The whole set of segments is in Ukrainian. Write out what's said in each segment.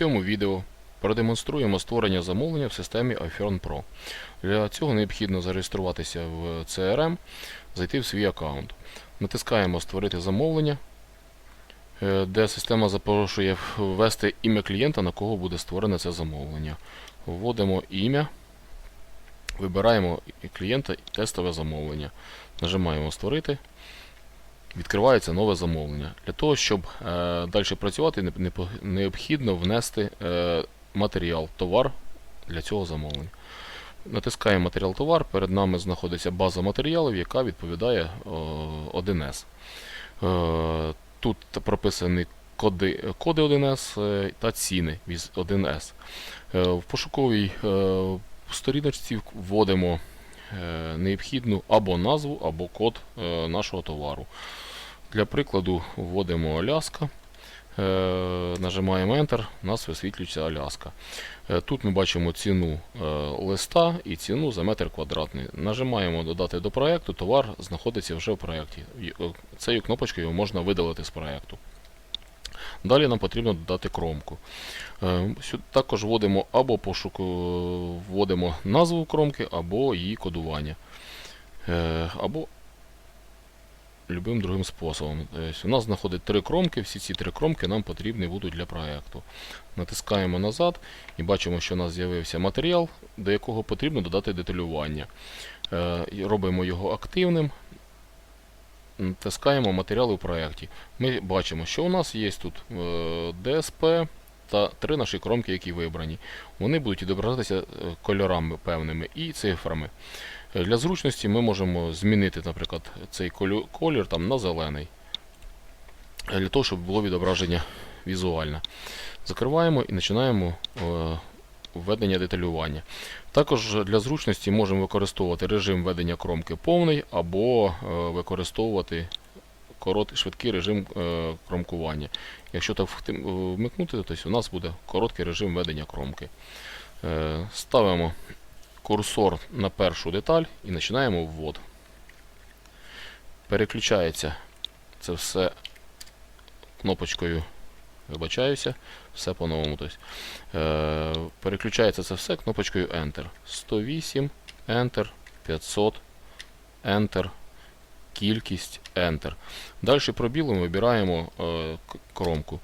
цьому відео продемонструємо створення замовлення в системі iFern Pro. Для цього необхідно зареєструватися в CRM, зайти в свій аккаунт. Натискаємо Створити замовлення, е, де система запрошує ввести ім'я клієнта, на кого буде створене це замовлення. Вводимо ім'я, вибираємо клієнта і тестове замовлення. Нажимаємо Створити. Відкривається нове замовлення. Для того, щоб е, далі працювати, необхідно внести е, матеріал, товар для цього замовлення. Натискаємо матеріал товар, перед нами знаходиться база матеріалів, яка відповідає о, 1С. Е, Тут прописані коди, коди 1С е, та ціни від 1С. Е, В пошуковій сторіночці вводимо необхідну або назву, або код е, нашого товару. Для прикладу вводимо Аляска, е, нажимаємо Enter, у нас висвітлюється Аляска. Е, Тут ми бачимо ціну е, листа і ціну за метр квадратний. Нажимаємо Додати до проєкту, товар знаходиться вже в проєкті. Е, Цією кнопочкою можна видалити з проєкту. Далі нам потрібно додати кромку. Е, сю- Також вводимо або пошуку, вводимо назву кромки, або її кодування. Е, Або любим другим способом. У нас знаходить три кромки, всі ці три кромки нам потрібні будуть для проєкту. Натискаємо назад і бачимо, що у нас з'явився матеріал, до якого потрібно додати деталювання. Е, Робимо його активним. Натискаємо матеріали в проєкті. Ми бачимо, що у нас є тут е, ДСП та три наші кромки, які вибрані. Вони будуть відображатися е, кольорами певними і цифрами. Е, Для зручності ми можемо змінити, наприклад, цей колір там, на зелений. Для того, щоб було відображення візуальне. Закриваємо і починаємо е, введення деталювання. Також для зручності можемо використовувати режим ведення кромки повний або е, використовувати корот, швидкий режим е, кромкування. Якщо так вмикнути, то у нас буде короткий режим ведення кромки. Е, Ставимо курсор на першу деталь і починаємо ввод. Переключається це все кнопочкою, вибачаюся, все по-новому. Е, переключається це все кнопочкою Enter. 108, Enter, 500, Enter, кількість, Enter. Далі пробілом вибираємо е, кромку.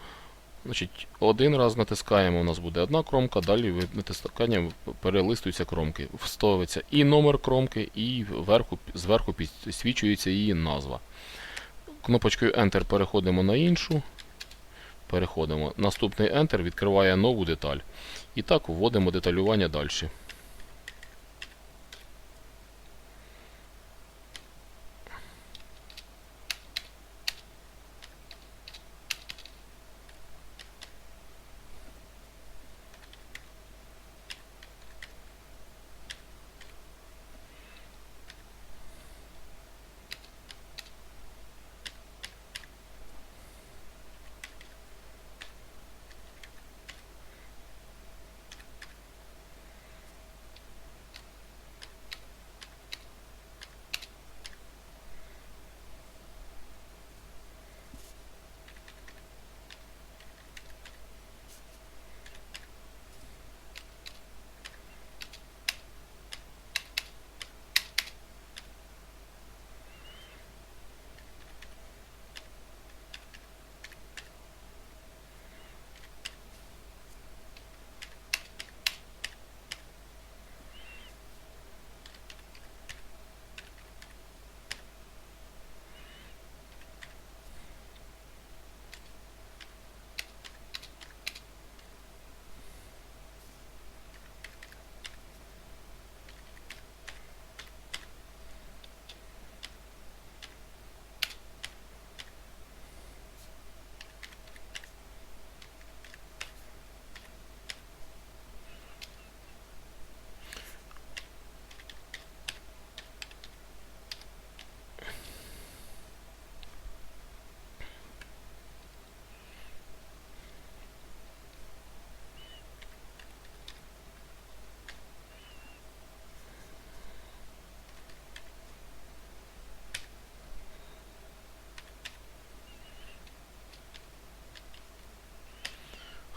Значить, один раз натискаємо, у нас буде одна кромка, далі натисканням перелистуються кромки. Вставиться і номер кромки, і вверху, зверху підсвічується її назва. Кнопочкою Enter переходимо на іншу. Переходимо. Наступний Enter відкриває нову деталь. І так вводимо деталювання далі.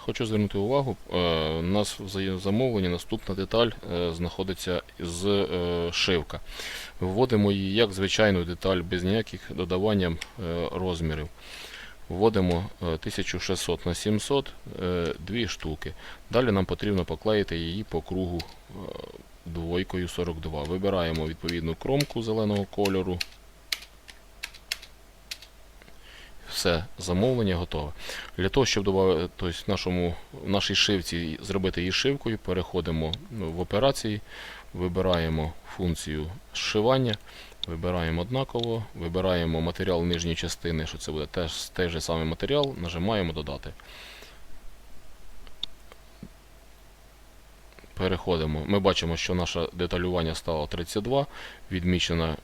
Хочу звернути увагу, е, у нас в замовленні наступна деталь е, знаходиться з е, шивка. Вводимо її як звичайну деталь без ніяких додавання розмірів. Вводимо е, 1600 на 700 е, дві штуки. Далі нам потрібно поклеїти її по кругу двойкою 42. Вибираємо відповідну кромку зеленого кольору. Все, замовлення готове. Для того, щоб добавити, тобто нашому, в нашій шивці зробити її шивкою, переходимо ну, в операції, вибираємо функцію зшивання, вибираємо однаково, вибираємо матеріал нижньої частини, що це буде теж той же самий матеріал, нажимаємо додати. Переходимо. Ми бачимо, що наше деталювання стало 32, відмічена,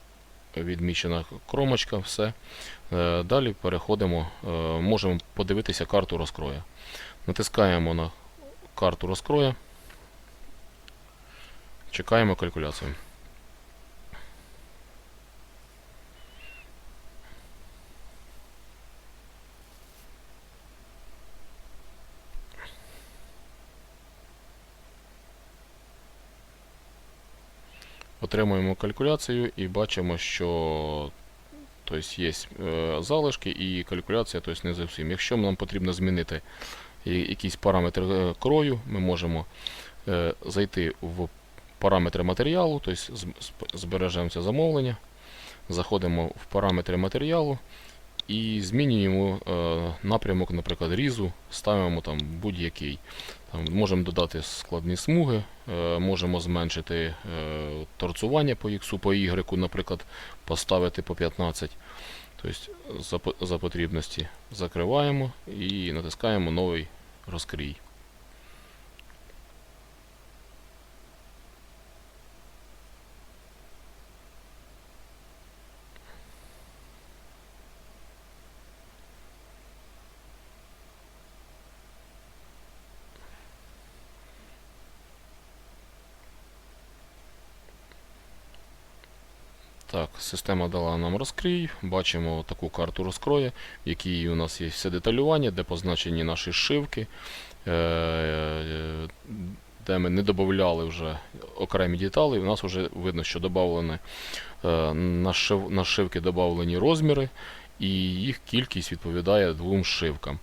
відмічена кромочка, все. Е, Далі переходимо, е, можемо подивитися карту розкрою. Натискаємо на карту розкроя, чекаємо калькуляцію. Отримуємо калькуляцію і бачимо, що тобто, є е, залишки і калькуляція тобто, не зовсім. Якщо нам потрібно змінити якийсь параметр е, крою, ми можемо е, зайти в параметри матеріалу, тобто збережемо це замовлення, заходимо в параметри матеріалу і змінюємо е, напрямок, наприклад, різу, ставимо там будь-який. Можемо додати складні смуги, е, можемо зменшити е, торцування по X, по Y, наприклад, поставити по 15. Тобто за потрібності закриваємо і натискаємо новий розкрій. Так, система дала нам розкрій. Бачимо таку карту розкрою, в якій у нас є все деталювання, де позначені наші шивки, е, е, де ми не додавали вже окремі деталі. У нас вже видно, що додавлені е, на шивки додавлені розміри, і їх кількість відповідає двом шивкам.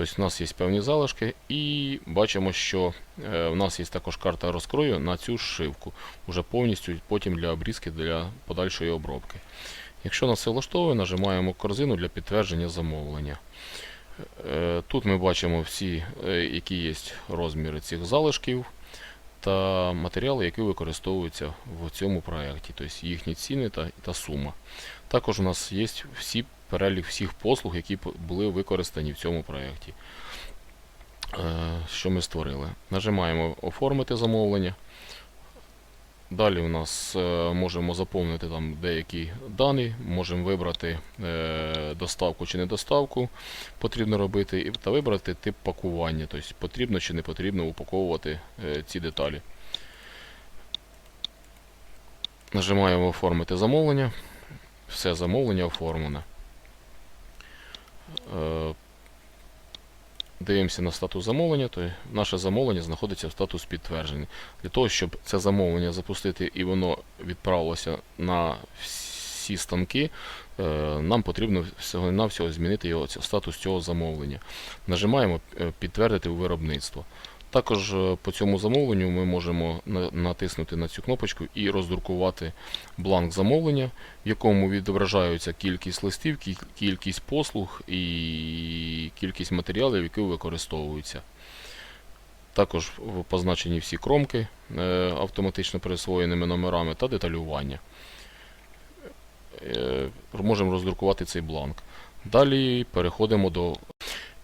Тобто у нас є певні залишки, і бачимо, що е, у нас є також карта розкрою на цю шивку уже повністю потім для обрізки для подальшої обробки. Якщо нас все влаштовує, нажимаємо корзину для підтвердження замовлення. Е, Тут ми бачимо всі, е, які є розміри цих залишків та матеріали, які використовуються в цьому проєкті, тобто їхні ціни та, та сума. Також у нас є всі перелік всіх послуг, які були використані в цьому проєкті. Е, Що ми створили? Нажимаємо Оформити замовлення. Далі у нас е, можемо заповнити там деякі дані, можемо вибрати е, доставку чи не доставку потрібно робити, та вибрати тип пакування, тобто потрібно чи не потрібно упаковувати е, ці деталі. Нажимаємо Оформити замовлення. Все замовлення оформлене. Е, Дивимося на статус замовлення, то наше замовлення знаходиться в статус підтвердження. Для того, щоб це замовлення запустити і воно відправилося на всі станки, е, нам потрібно всього-навсього змінити його статус цього замовлення. Нажимаємо Підтвердити у виробництво. Також е, по цьому замовленню ми можемо натиснути на цю кнопочку і роздрукувати бланк замовлення, в якому відображаються кількість листів, кількість послуг і кількість матеріалів, які використовуються. Також позначені всі кромки е, автоматично присвоєними номерами та деталювання. Е, Можемо роздрукувати цей бланк. Далі переходимо до.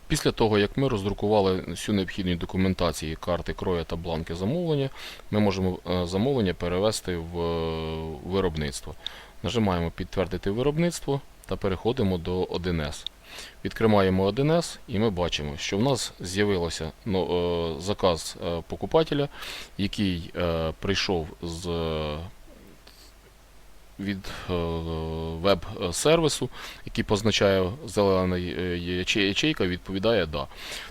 Після того, як ми роздрукували всю необхідну документацію, карти кроя та бланки замовлення, ми можемо е, замовлення перевести в е, виробництво. Нажимаємо підтвердити виробництво та переходимо до 1С. Відкриваємо 1С і ми бачимо, що в нас з'явився ну, е, заказ покупателя, який прийшов з від е, веб-сервісу, який позначає зелена е, ячейка, відповідає да.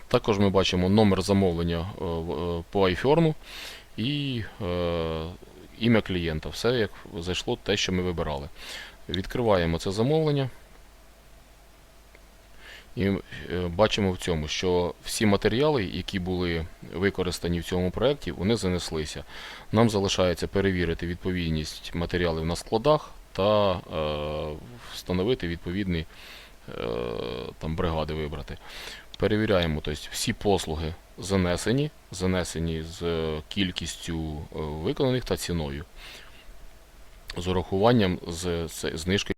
Також ми бачимо номер замовлення е, е, по iForn і е, ім'я клієнта. Все як зайшло те, що ми вибирали. Відкриваємо це замовлення. І е, бачимо в цьому, що всі матеріали, які були використані в цьому проєкті, вони занеслися. Нам залишається перевірити відповідність матеріалів на складах та е, встановити відповідні е, там, бригади вибрати. Перевіряємо, тобто всі послуги занесені, занесені з е, кількістю е, виконаних та ціною. З урахуванням з, з знижки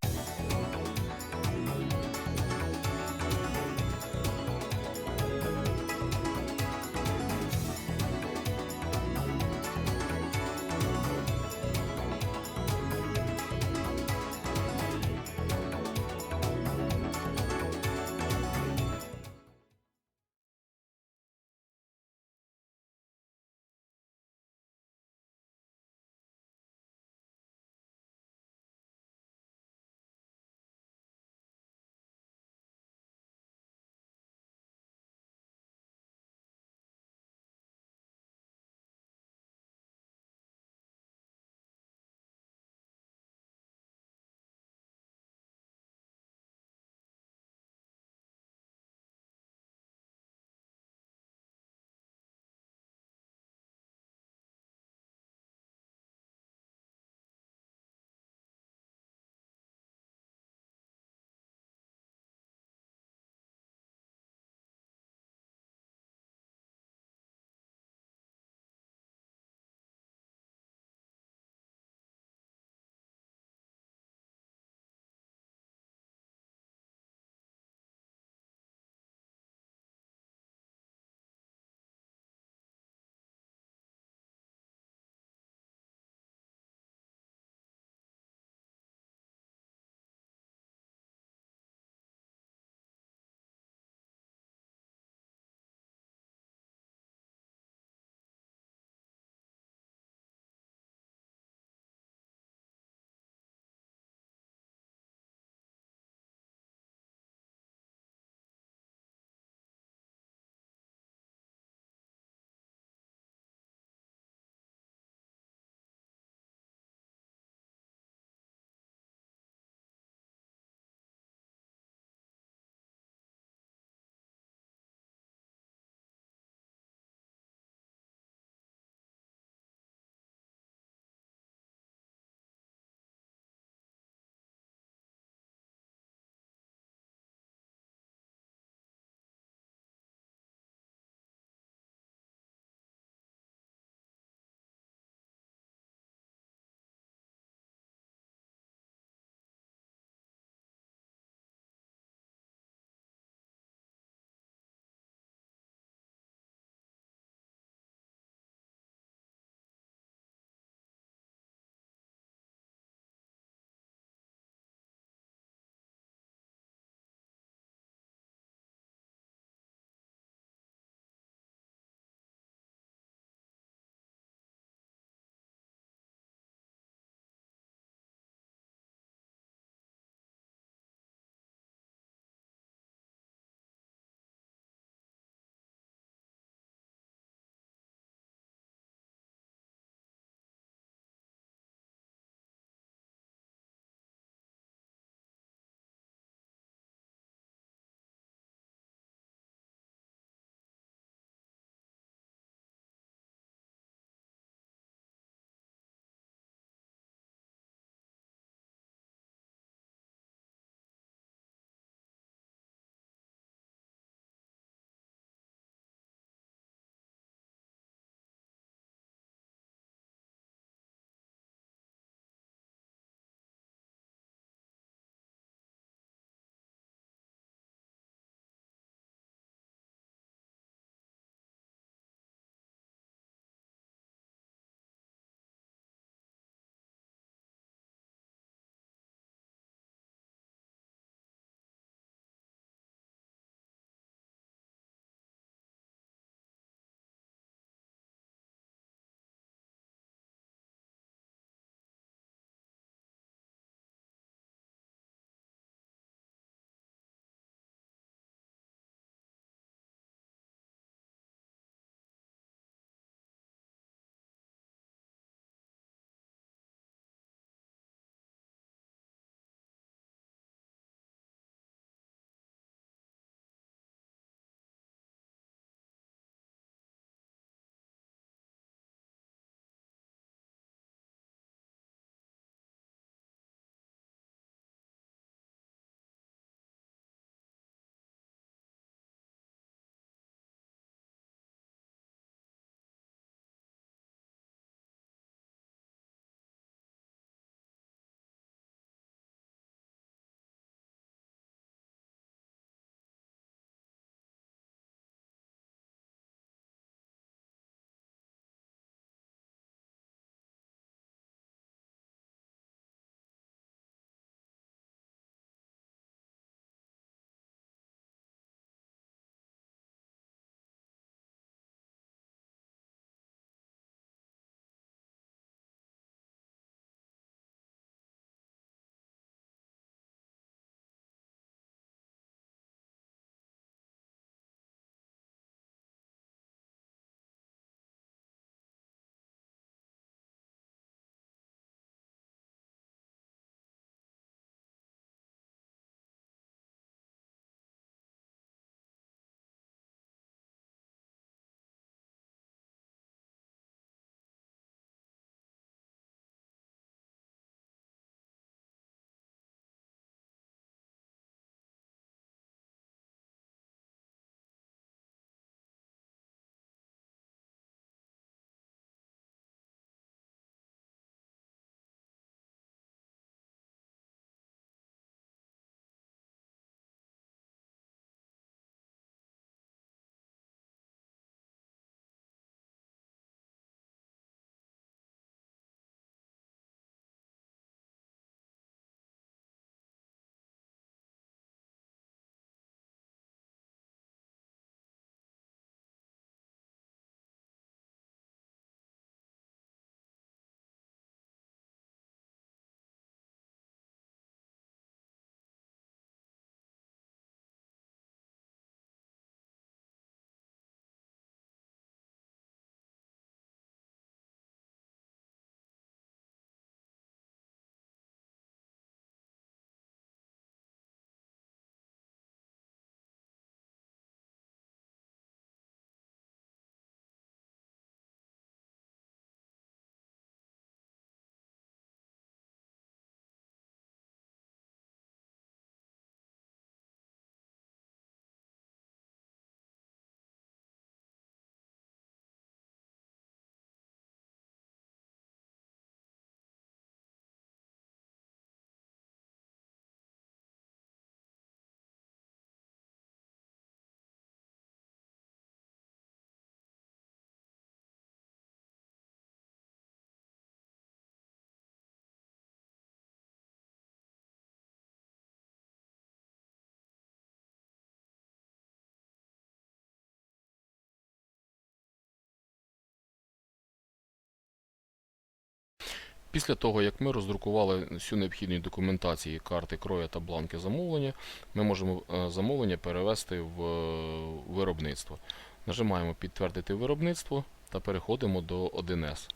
Після того, як ми роздрукували всю необхідну документацію, карти кроя та бланки замовлення, ми можемо е, замовлення перевести в е, виробництво. Нажимаємо підтвердити виробництво та переходимо до 1С.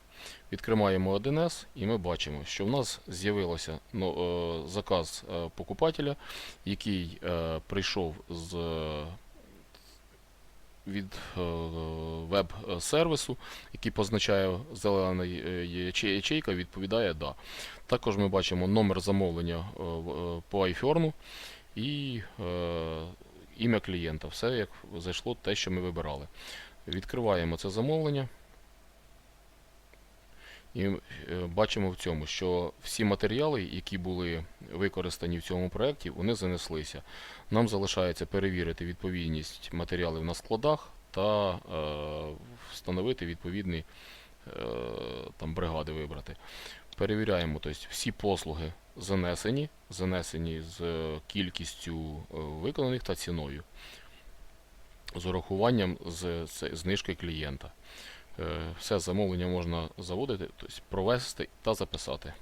Відкриваємо 1С і ми бачимо, що в нас з'явився ну, е, заказ покупателя, який прийшов з від е, веб-сервісу, який позначає зелена е, ячейка, відповідає «Да». Також ми бачимо номер замовлення е, е, по iFern і е, ім'я клієнта. Все як зайшло те, що ми вибирали. Відкриваємо це замовлення. І е, бачимо в цьому, що всі матеріали, які були використані в цьому проєкті, вони занеслися. Нам залишається перевірити відповідність матеріалів на складах та е, встановити відповідні е, там, бригади вибрати. Перевіряємо, тобто всі послуги занесені, занесені з кількістю е, виконаних та ціною, з урахуванням з, з знижки клієнта. Е, Все замовлення можна заводити, тобто провести та записати.